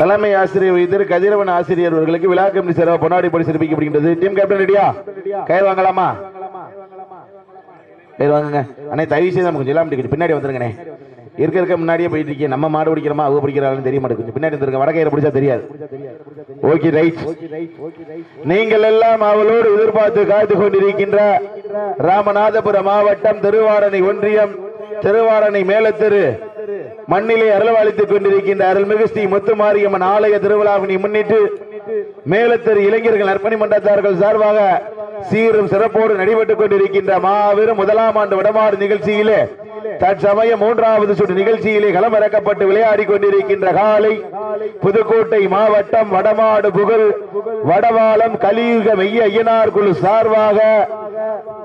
தலைமை ஆசிரியர் வைத்திரு கதிரவன் ஆசிரியர் அவர்களுக்கு விழா கமிட்டி சிறப்பு பொன்னாடி படி சிறப்பிக்கப்படுகின்றது டீம் கேப்டன் ரெடியா? கயிறு வாங்கலாமா? கயிறு வாங்குங்க. அண்ணே தயவு செய்து நமக்கு கொஞ்சம் கொஞ்சம் பின்னாடி வந்துருங்கண்ணே. இருக்க இருக்க முன்னாடியே போயிட்டு இருக்கேன் நம்ம மாடு பிடிக்கிறோமா? அவங்க பிடிக்கிறாங்கன்னு தெரிய மாட்டேங்குது. கொஞ்சம் பின்னாடி வந்துருங்க வடக்கயிறு பிடிச்சா தெரியாது. Okay right. நீங்கள் எல்லாம் அவளோடு எதிர்பார்த்து காத்து கொண்டிருக்கின்ற ராமநாதபுரம் மாவட்டம் திருவாரணை ஒன்றியம் திருவாரணை மேலத்தெரு. மண்ணிலே அருள்வாளித்துக் கொண்டிருக்கின்ற அருள்மிகு ஸ்ரீ முத்துமாரியம்மன் ஆலய திருவிழாவினை முன்னிட்டு மேலத்தெரு இளைஞர்கள் அர்ப்பணி மன்றத்தார்கள் சார்பாக சீரும் சிறப்போடு நடைபெற்றுக் கொண்டிருக்கின்ற மாபெரும் முதலாம் ஆண்டு வடமாறு நிகழ்ச்சியிலே தற்சமயம் மூன்றாவது சுற்று நிகழ்ச்சியிலே களமிறக்கப்பட்டு விளையாடி கொண்டிருக்கின்ற காலை புதுக்கோட்டை மாவட்டம் வடமாடு புகழ் வடவாளம் கலியுக மெய்ய ஐயனார் குழு சார்பாக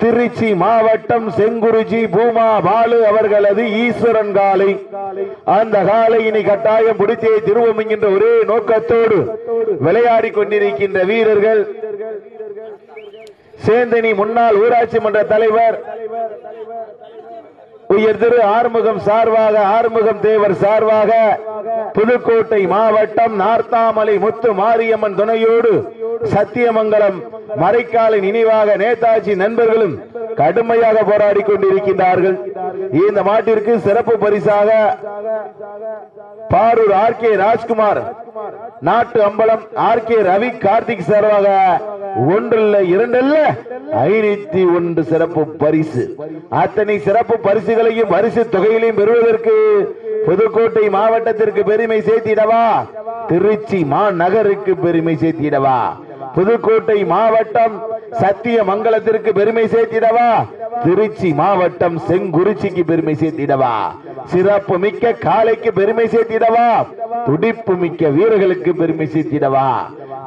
திருச்சி மாவட்டம் செங்குருஜி பூமா பாலு அவர்களது ஈஸ்வரன் காலை. அந்த காலையினை கட்டாயம் பிடித்தே திருவோம் என்கின்ற ஒரே நோக்கத்தோடு விளையாடி கொண்டிருக்கின்ற வீரர்கள். சேந்தனி முன்னாள் ஊராட்சி மன்ற தலைவர். உயர் திரு ஆறுமுகம் சார்பாக ஆறுமுகம் தேவர் சார்பாக புதுக்கோட்டை மாவட்டம் நார்த்தாமலை முத்து மாரியம்மன் துணையோடு சத்தியமங்கலம் மறைக்காலை நினைவாக நேதாஜி நண்பர்களும் கடுமையாக போராடி கொண்டிருக்கின்றார்கள். இந்த மாட்டிற்கு சிறப்பு பரிசாக பாரூர் ஆர் கே ராஜ்குமார் நாட்டு அம்பலம் ஆர் கே ரவி கார்த்திக் சார்பாக ஒன்றில் இரண்டல்ல ஐநூத்தி ஒன்று சிறப்பு பரிசு. அத்தனை சிறப்பு பரிசுகளையும் பரிசு தொகையிலையும் பெறுவதற்கு புதுக்கோட்டை மாவட்டத்திற்கு பெருமை சேர்த்திடவா? திருச்சி மாநகருக்கு பெருமை சேர்த்திடவா? புதுக்கோட்டை மாவட்டம் சத்திய மங்கலத்திற்கு பெருமை சேர்த்திடவா? திருச்சி மாவட்டம் செங்குறிச்சிக்கு பெருமை சேர்த்திடவா? சிறப்பு மிக்க காலைக்கு பெருமை சேர்த்திடவா? துடிப்பு மிக்க வீரர்களுக்கு பெருமை சேர்த்திடவா?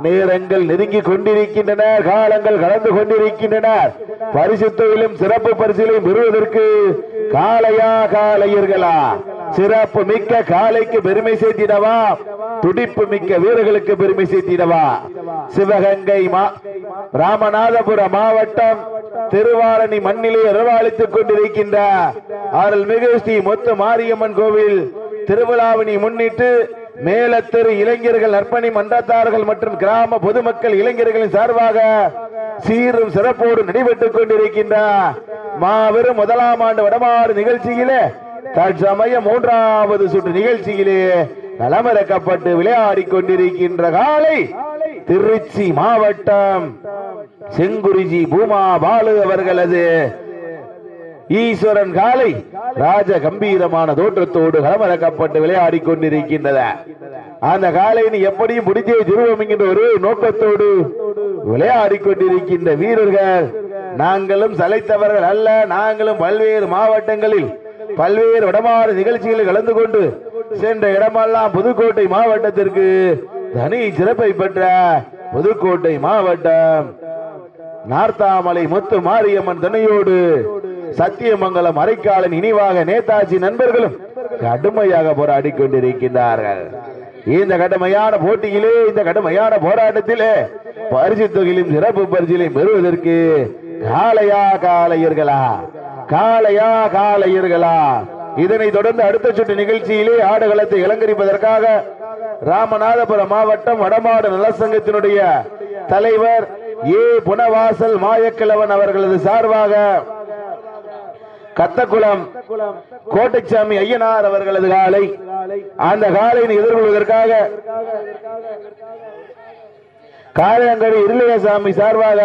நேரங்கள் நெருங்கி கொண்டிருக்கின்றன காலங்கள் கலந்து கொண்டிருக்கின்றன. பரிசு தொழிலும் சிறப்பு பரிசிலையும் பெறுவதற்கு காலையா காலையர்களா சிறப்பு மிக்க காலைக்கு பெருமை சேர்த்திடவா? துடிப்பு மிக்க வீரர்களுக்கு பெருமை சேர்த்திடவா? சிவகங்கை மா- ராமநாதபுரம் மாவட்டம் திருவாரணி மண்ணிலே அரவாளித்துக் கொண்டிருக்கின்ற அருள்மிகு ஸ்ரீ முத்து மாரியம்மன் கோவில் திருவிழாவினை முன்னிட்டு மேலத்தெரு இளைஞர்கள் நற்பணி மன்றத்தார்கள் மற்றும் கிராம பொதுமக்கள் இளைஞர்களின் சார்பாக சீரும் சிறப்போடு நடைபெற்றுக் கொண்டிருக்கின்ற மாபெரும் முதலாம் ஆண்டு வடமாறு நிகழ்ச்சியிலே தற்சமயம் மூன்றாவது சுற்று நிகழ்ச்சியிலே களமிறக்கப்பட்டு விளையாடி கொண்டிருக்கின்ற காலை திருச்சி மாவட்டம் செங்குருஜி பூமா பாலு அவர்களது. ஈஸ்வரன் காலை ராஜ கம்பீரமான தோற்றத்தோடு களமிறக்கப்பட்டு விளையாடி கொண்டிருக்கின்றன. அந்த காலையின் எப்படியும் பிடித்தே திருவம் என்கின்ற ஒரு நோக்கத்தோடு விளையாடி கொண்டிருக்கின்ற வீரர்கள். நாங்களும் சளைத்தவர்கள் அல்ல நாங்களும் பல்வேறு மாவட்டங்களில் பல்வேறு வடமாறு நிகழ்ச்சிகளில் கலந்து கொண்டு சென்ற இடமெல்லாம் புதுக்கோட்டை மாவட்டத்திற்கு தனி சிறப்பை பெற்ற புதுக்கோட்டை மாவட்டம். நார்த்தாமலை முத்து மாரியம்மன் துணையோடு சத்தியமங்கலம் அரைக்காலன் இனிவாக நேதாஜி நண்பர்களும் கடுமையாக போராடி கொண்டிருக்கின்றார்கள். இந்த கடுமையான போட்டியிலே இந்த கடுமையான போராட்டத்திலே பரிசு தொகையிலும் சிறப்பு பரிசிலையும் பெறுவதற்கு காலையா காலையர்களா காளையா காளையர்களா? இதனைத் தொடர்ந்து அடுத்த சுற்று நிகழ்ச்சியிலே ஆடுகளத்தை இலங்கரிப்பதற்காக ராமநாதபுரம் மாவட்டம் வடமாடு நலசங்கத்தினுடைய தலைவர் ஏ. புனவாசல் மாயக்கிழவன் அவர்களது சார்பாக கத்தக்குளம் கோட்டைச்சாமி ஐயனார் அவர்களது காலை. அந்த காலையை எதிர்கொள்வதற்காக காளையங்கரை இருளையசாமி சார்பாக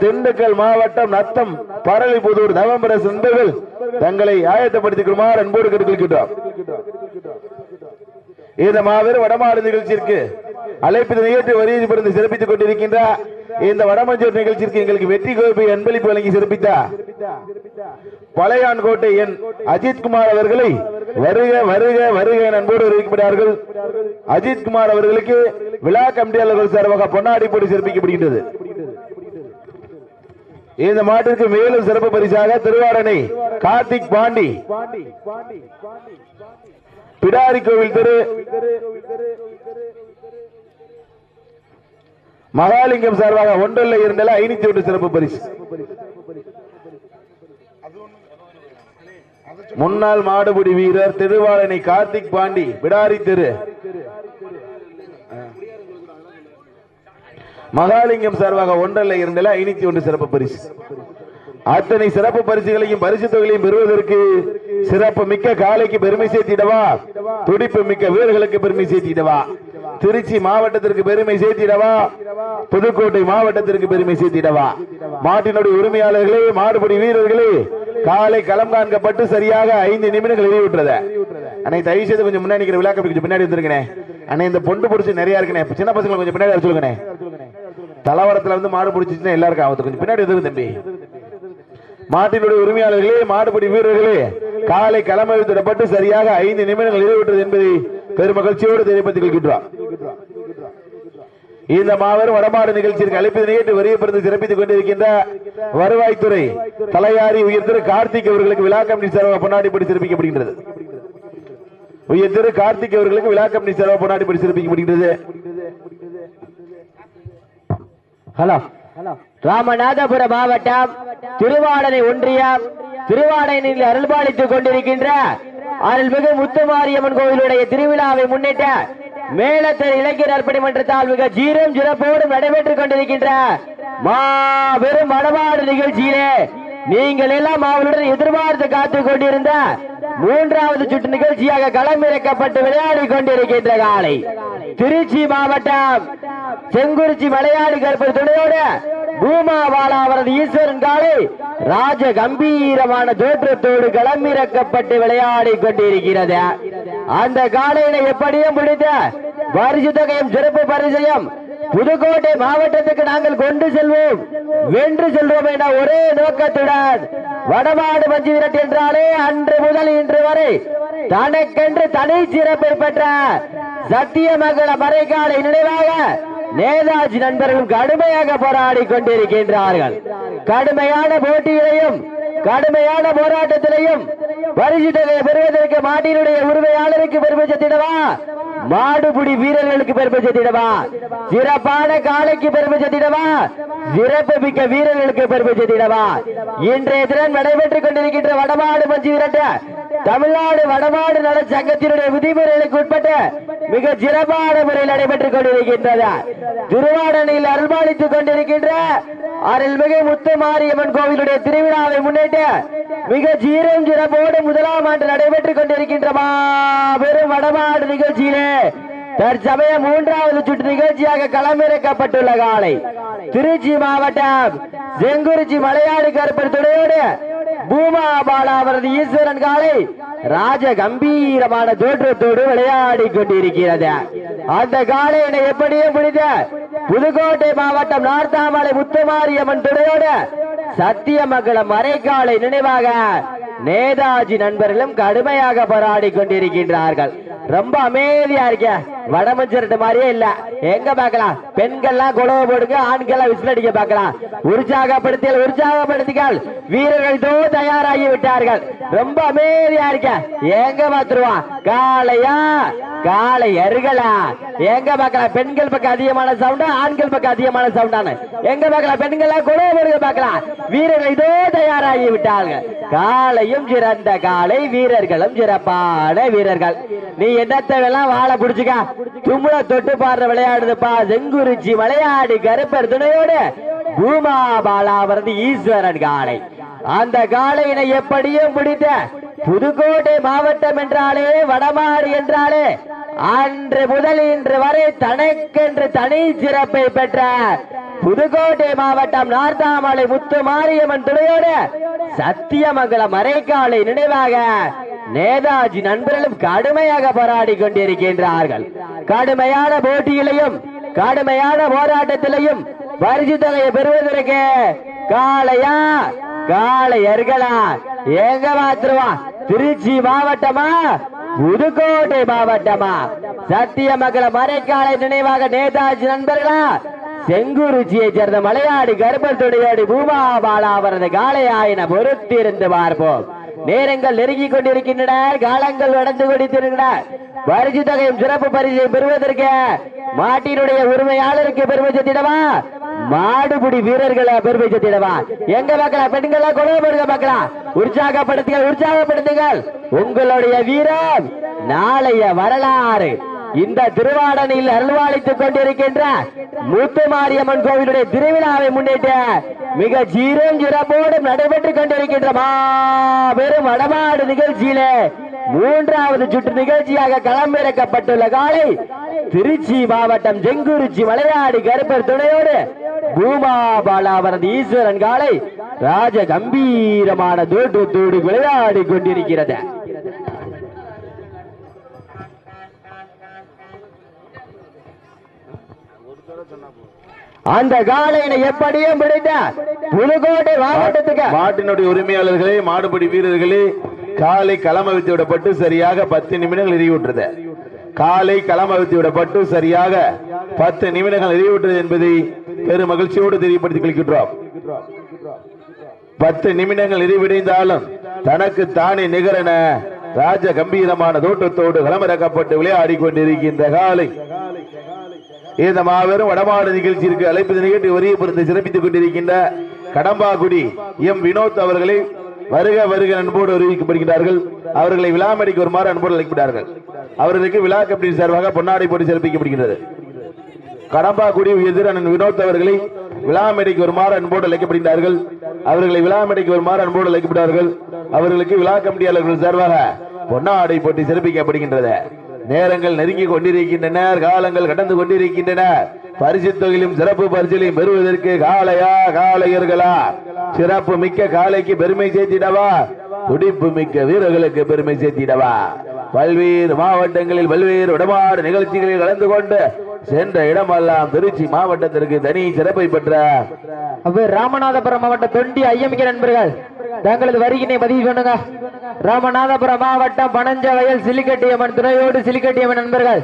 திண்டுக்கல் மாவட்டம் நத்தம் பரளிபுதூர் நவம்பரஸ் சந்தைகள் தங்களை ஆயத்தப்படுத்திக் கொள்ளுமாறு அன்போடு கேட்டுக்கொள்கின்றோம். இந்த மாபெரும் வடமாடு நிகழ்ச்சிக்கு அழைப்பு நிகழ்ச்சி வரியை பிறந்து சிறப்பித்துக் கொண்டிருக்கின்ற இந்த வடமஞ்சூர் நிகழ்ச்சிக்கு எங்களுக்கு வெற்றி கோப்பை அன்பளிப்பு வழங்கி சிறப்பித்தார். பழையான்கோட்டை என் அஜித் அவர்களை வருக வருக வருக என அன்போடு அறிவிக்கப்படுகிறார்கள். அஜித்குமார் அவர்களுக்கு விழா கமிட்டியாளர்கள் சார்பாக பொன்னாடி போட்டி சிறப்பிக்கப்படுகின்றது. இந்த மாட்டிற்கு மேலும் சிறப்பு பரிசாக திருவாரணை கார்த்திக் பாண்டி பிடாரி கோவில் திரு மகாலிங்கம் சார்பாக ஒன்றல்ல இரண்டல்ல ஐநூத்தி ஒன்று சிறப்பு பரிசு. முன்னாள் மாடுபிடி வீரர் திருவாளனை கார்த்திக் பாண்டி பிடாரி தெரு. மகாலிங்கம் சார்பாக ஒன்றில் இரண்டில் ஐநூத்தி ஒன்று சிறப்பு பரிசு. அத்தனை சிறப்பு பரிசுகளையும் பரிசு தொகையையும் பெறுவதற்கு சிறப்பு மிக்க காலைக்கு பெருமை சேர்த்திடவா? துடிப்பு மிக்க வீரர்களுக்கு பெருமை சேர்த்திடவா? திருச்சி மாவட்டத்திற்கு பெருமை சேர்த்திடவா? புதுக்கோட்டை மாவட்டத்திற்கு பெருமை சேர்த்திடவா? மாட்டினுடைய உரிமையாளர்களே மாறுபடி வீரர்களே காலை களம் காண்கப்பட்டு சரியாக ஐந்து நிமிடங்கள் நிறைவுற்றது அன்னை தயவு செய்து கொஞ்சம் முன்னாடி நிக்கிற விழாக்க கொஞ்சம் பின்னாடி வந்துருக்கேன் அண்ணே இந்த பொண்டு பிடிச்சி நிறைய இருக்கனே சின்ன பசங்களை கொஞ்சம் பின்னாடி வர தலவரத்துல வந்து மாடு பிடிச்சிச்சுன்னா எல்லாருக்கும் ஆகுது கொஞ்சம் பின்னாடி வந்துருங்க தம்பி. மாட்டினுடைய உரிமையாளர்களே மாடுபிடி வீரர்களே காலை களமழுத்திடப்பட்டு சரியாக ஐந்து நிமிடங்கள் நிறைவுற்றது என்பதை பெருமகிழ்ச்சியோடு தெரிவித்துக் கொள்கின்றோம். இந்த மாபெரும் வடமாடு நிகழ்ச்சிக்கு அழைப்பது நிகழ்ச்சி வரியப்படுத்தி சிறப்பித்துக் கொண்டிருக்கின்ற வருவாய்த்துறை தலையாரி உயர் திரு கார்த்திக் அவர்களுக்கு விழா கமிட்டி சார்பாக பொன்னாடிப்படி சிறப்பிக்கப்படுகின்றது உயர் திரு கார்த்திக் அவர்களுக்கு விழா கமிட்டி சார்பாக பொன்னாடிப்படி சிறப்பிக்கப்படுகின்றது ஹலோ. ராமநாதபுரம் மாவட்டம் திருவாடனை ஒன்றியம் திருவாடனில் அருள்பாலித்துக் கொண்டிருக்கின்ற அருள்மிகு முத்துமாரியம்மன் கோவிலுடைய திருவிழாவை முன்னிட்டு மேலத்தர் இளைஞர் அர்ப்பணி மன்றத்தால் மிக ஜீரம் சிறப்போடும் நடைபெற்றுக் கொண்டிருக்கின்ற மாபெரும் வடபாடு நிகழ்ச்சியிலே நீங்கள் எல்லாம் அவளுடன் எதிர்பார்த்து காத்து கொண்டிருந்த மூன்றாவது சுற்று நிகழ்ச்சியாக களமிறக்கப்பட்டு விளையாடி கொண்டிருக்கின்ற காலை. திருச்சி மாவட்டம் செங்குறிச்சி விளையாடி கற்பது துணையோடு பூமாவாலா அவரது ஈஸ்வரன் காலை ராஜ கம்பீரமான தோற்றத்தோடு களமிறக்கப்பட்டு விளையாடி கொண்டிருக்கிறது. அந்த காலையினை எப்படியும் பிடித்த பரிசு தொகையும் சிறப்பு பரிசையும் புதுக்கோட்டை மாவட்டத்துக்கு நாங்கள் கொண்டு செல்வோம். வென்று செல்வோம் என ஒரே நோக்கத்துடன் வடமாடு மஞ்சு விரட்டு என்றாலே அன்று முதல் இன்று வரை தனக்கென்று தனி சிறப்பை பெற்ற சத்தியமங்கல மறைக்காலை நினைவாக நேதாஜி நண்பர்களும் கடுமையாக போராடி கொண்டிருக்கின்றார்கள். கடுமையான போட்டியிலையும் கடுமையான போராட்டத்திலையும் பரிசு தொகையை பெறுவதற்கு மாட்டினுடைய உரிமையாளருக்கு பெருமை மாடுபிடி வீரர்களுக்கு பெருமை சேர்த்திடவா? சிறப்பான காலைக்கு பெருமை சேர்த்திடவா? சிறப்பு மிக்க வீரர்களுக்கு பெருமை சேர்த்திடவா? இன்றைய திறன் நடைபெற்றுக் கொண்டிருக்கின்ற வடமாடு மஞ்சு விரட்டு தமிழ்நாடு வடமாடு நல சங்கத்தினுடைய விதிமுறைகளுக்கு உட்பட்டு மிக சிறப்பான முறையில் நடைபெற்றுக் கொண்டிருக்கின்றது. திருவாடனையில் அருள்பாலித்துக் கொண்டிருக்கின்ற அருள்மிகு முத்துமாரியம்மன் கோவிலுடைய திருவிழாவை முன்னிட்டு மிக சீரம் சிறப்போடு முதலாம் ஆண்டு நடைபெற்றுக் கொண்டிருக்கின்ற மாபெரும் வடமாடு நிகழ்ச்சியிலே தற்சமய மூன்றாவது சுற்று நிகழ்ச்சியாக களமிறக்கப்பட்டுள்ள காலை. திருச்சி மாவட்டம் செங்குறிச்சி மலையாடு கருப்பர் துணையோடு பூமா பாலா அவரது ஈஸ்வரன் காலை ராஜ கம்பீரமான தோற்றத்தோடு விளையாடி கொண்டிருக்கிறது. அந்த காலையினை எப்படியும் முடித்த புதுக்கோட்டை மாவட்டம் நார்த்தாமலை முத்துமாரியம்மன் துணையோடு சத்தியமங்கலம் மறைக்காலை நினைவாக நேதாஜி நண்பர்களும் கடுமையாக போராடி கொண்டிருக்கின்றார்கள். ரொம்ப அமைதியா இருக்க. வடமஞ்சரட்டு மாதிரியே இல்ல. எங்க பார்க்கலாம்? பெண்கள்லாம் குழவை போடுங்க ஆண்கள் விசில் அடிக்க பார்க்கலாம். உற்சாகப்படுத்தியல் உற்சாகப்படுத்திகள் வீரர்கள் இதோ தயாராகி விட்டார்கள். ரொம்ப அமைதியா இருக்க. எங்க பாத்துருவான் காளையா? காளை எருகலா எங்க பார்க்கலாம்? பெண்கள் பக்கம் அதிகமான சவுண்டா ஆண்கள் பக்கம் அதிகமான சவுண்டானு எங்க பார்க்கலாம்? பெண்கள் குழவை போடுங்க பார்க்கலாம். வீரர்கள் இதோ தயாராகி விட்டார்கள். காலையும் சிறந்த காலை வீரர்களும் சிறப்பான வீரர்கள். நீ என்னத்தை எல்லாம் வாழை பிடிச்சிக்க. தும்புல தொட்டு பாடுற விளையாடுதுப்பா. செங்குறிச்சி விளையாடி கருப்பர் துணையோடு பூமா பாலா ஈஸ்வரன் காலை அந்த காளையினை எப்படியும் பிடித்த புதுக்கோட்டை மாவட்டம் என்றாலே வடமாறு என்றாலே அன்று முதல் இன்று வரை தனக்கென்று தனி சிறப்பை பெற்ற புதுக்கோட்டை மாவட்டம் நார்த்தாமலை முத்து மாரியம்மன் துணையோடு சத்தியமங்கலம் மறைக்காலை நினைவாக நேதாஜி நண்பர்களும் கடுமையாக போராடி கொண்டிருக்கின்றார்கள். கடுமையான போட்டியிலையும் கடுமையான போராட்டத்திலையும் பரிசு தொகையை பெறுவதற்கு காளையா காளையர்களா? எங்க மாத்திருவா திருச்சி மாவட்டமா? புதுக்கோட்டை மாவட்டமா? சத்தியமங்கல மறைக்காலை நினைவாக நேதாஜி நண்பர்களா? செங்குருச்சியை சேர்ந்த மலையாடி கர்ப்பத்துடையோடு பூமா பாலா அவரது காளையாயின பொறுத்திருந்து பார்ப்போம். நேரங்கள் நெருங்கிக் கொண்டிருக்கின்றன. காலங்கள் நடந்து கொண்டிருக்கின்றன. பரிசு தொகையும் சிறப்பு பரிசை பெறுவதற்கு மாட்டினுடைய உரிமையாளருக்கு பெருமை சேர்த்திடவா? மாடுபிடி வீரர்களை பெருமை சேர்த்திடவா? எங்க பார்க்கலாம் பெண்களா கொடுங்க பார்க்கலாம் உற்சாகப்படுத்துங்கள் உற்சாகப்படுத்துங்கள். உங்களுடைய வீரம் நாளைய வரலாறு. இந்த திருவாடனையில் அருள்வாளித்துக் கொண்டிருக்கின்ற முத்துமாரியம்மன் கோவிலுடைய திருவிழாவை முன்னிட்டு மிக சீரும் ஜிரப்போடு நடைபெற்றுக் கொண்டிருக்கின்ற மாபெரும் வடமாடு நிகழ்ச்சியிலே மூன்றாவது சுற்று நிகழ்ச்சியாக களமிறக்கப்பட்டுள்ள காலை திருச்சி மாவட்டம் செங்குறிச்சி மலையாடி கருப்பர் துணையோடு பூமா அவரது ஈஸ்வரன் காலை ராஜ கம்பீரமான தோற்றத்தோடு விளையாடி கொண்டிருக்கிறது. அந்த காலையினை எப்படியும் பிடித்த புதுக்கோட்டை மாவட்டத்துக்கு மாட்டினுடைய உரிமையாளர்களே மாடுபிடி வீரர்களே காலை களமவித்து விடப்பட்டு சரியாக பத்து நிமிடங்கள் எரிவுற்றது காலை களமவித்து விடப்பட்டு சரியாக பத்து நிமிடங்கள் எரிவுற்றது என்பதை பெரும் மகிழ்ச்சியோடு தெரியப்படுத்திக் கொள்கின்றோம். பத்து நிமிடங்கள் நிறைவடைந்தாலும் தனக்கு தானே நிகரென ராஜ கம்பீரமான தோட்டத்தோடு களமிறக்கப்பட்டு விளையாடி கொண்டிருக்கின்ற காலை இந்த மாபெரும் வடமாடு நிகழ்ச்சிக்கு அழைப்பு நிகழ்ச்சி வரிய பொறுத்து சிறப்பித்துக் கொண்டிருக்கின்ற கடம்பாகுடி எம் வினோத் அவர்களை வருக வருக அன்போடு அறிவிக்கப்படுகிறார்கள் அவர்களை விழாமடிக்கு வருமாறு அன்போடு அழைக்கிறார்கள். அவர்களுக்கு விழா கமிட்டி சார்பாக பொன்னாடை போட்டு சிறப்பிக்கப்படுகிறது கடம்பாக்குடி எதிரன் வினோத் அவர்களை விழாமேடைக்கு வருமாறு அன்போடு அழைக்கப்படுகிறார்கள் அவர்களை விழாமேடைக்கு வருமாறு அன்போடு அழைக்கப்படுகிறார்கள். அவர்களுக்கு விழா கமிட்டியாளர்கள் சார்பாக பொன்னாடை போட்டி சிறப்பிக்கப்படுகின்றது. நேரங்கள் நெருங்கி கொண்டிருக்கின்றன காலங்கள் கடந்து கொண்டிருக்கின்றன. பரிசு தொகையிலும் சிறப்பு பரிசிலையும் பெறுவதற்கு காளையா காளையர்களா? சிறப்பு மிக்க காளைக்கு பெருமை சேர்த்திடவா? துடிப்பு மிக்க வீரர்களுக்கு பெருமை சேர்த்திடவா? பல்வேறு மாவட்டங்களில் பல்வேறு உடமாடு நிகழ்ச்சிகளில் கலந்து கொண்டு சென்ற இடமெல்லாம் திருச்சி மாவட்டத்திற்கு தனி சிறப்பை பெற்ற ராமநாதபுரம் மாவட்ட தொண்டி ஐயமிக்க நண்பர்கள். தங்களது வருகினை பதிவு பண்ணுங்க. ராமநாதபுரம் மாவட்டம் பனஞ்ச வயல் சிலிக்கட்டியம்மன் துணையோடு சிலிக்கட்டியம்மன் நண்பர்கள்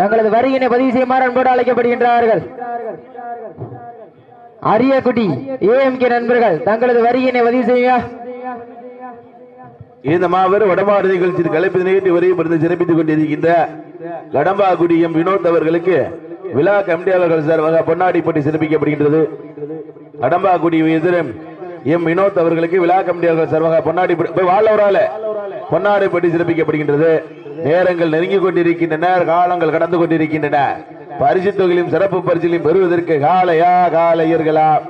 தங்களது வருகினை பதிவு செய்யுமாறு அன்போடு அழைக்கப்படுகின்றார்கள். அரியக்குடி ஏஎம்கே நண்பர்கள் தங்களது வருகினை பதிவு செய்யுங்க. இந்த மாபெரும் வடமாறு நிகழ்ச்சியில் கலைப்பு நிகழ்ச்சி வரையும் இருந்து சிறப்பித்துக் கொண்டிருக்கின்ற கடம்பாகுடி எம் வினோத் அவர்களுக்கு விழா கமிட்டியாளர்கள் சார்பாக பொன்னாடி போட்டி சிறப்பிக்கப்படுகின்றது. கடம்பாகுடி எதிரும் எம் வினோத் அவர்களுக்கு விழா கமிட்டியாளர்கள் சார்பாக பொன்னாடி போட்டி- பொன்னாடி வாழ சிறப்பிக்கப்படுகின்றது. நேரங்கள் நெருங்கி கொண்டிருக்கின்றன காலங்கள் கடந்து கொண்டிருக்கின்றன. பரிசு தொகையிலும் சிறப்பு பரிசிலையும் பெறுவதற்கு காலையா காலையர்களா?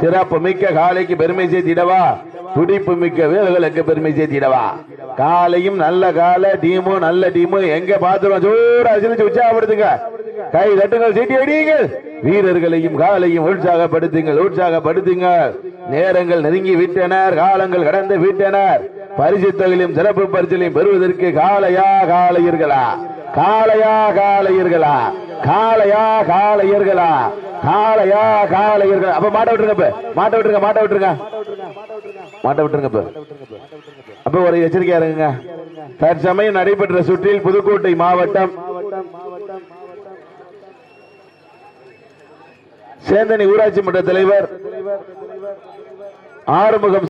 சிறப்பு மிக்க காலைக்கு பெருமை சேர்த்திடவா? துடிப்பு மிக்க வீரர்களுக்கு பெருமை சேர்த்திடவா? காலையும் நல்ல கால டீமும் நல்ல டீமும் எங்க பாத்துருவோம் ஜோரா சிரிச்சு உற்சாகப்படுத்துங்க. கை தட்டுங்கள் சீட்டி அடியுங்கள். வீரர்களையும் காலையும் உற்சாகப்படுத்துங்கள் உற்சாகப்படுத்துங்கள். நேரங்கள் நெருங்கி விட்டனர் காலங்கள் கடந்து விட்டனர். பரிசு தொகையிலும் சிறப்பு பரிசிலையும் பெறுவதற்கு காலையா காலையர்களா? காலையா காலையர்களா? காலையா காலையர்களா? காலையா காலையர்கள்? அப்ப மாட்ட விட்டுருங்க மாட்ட விட்டுருங்க மாட்ட விட்டுருங்க. மாட்ட விட்டுருங்க அப்ப ஒரு எச்சரிக்கையா இருங்க. தற்சமயம் நடைபெற்ற சுற்றில் புதுக்கோட்டை மாவட்டம் சேந்தனி ஊராட்சி மன்ற தலைவர் ஆறுமுகம்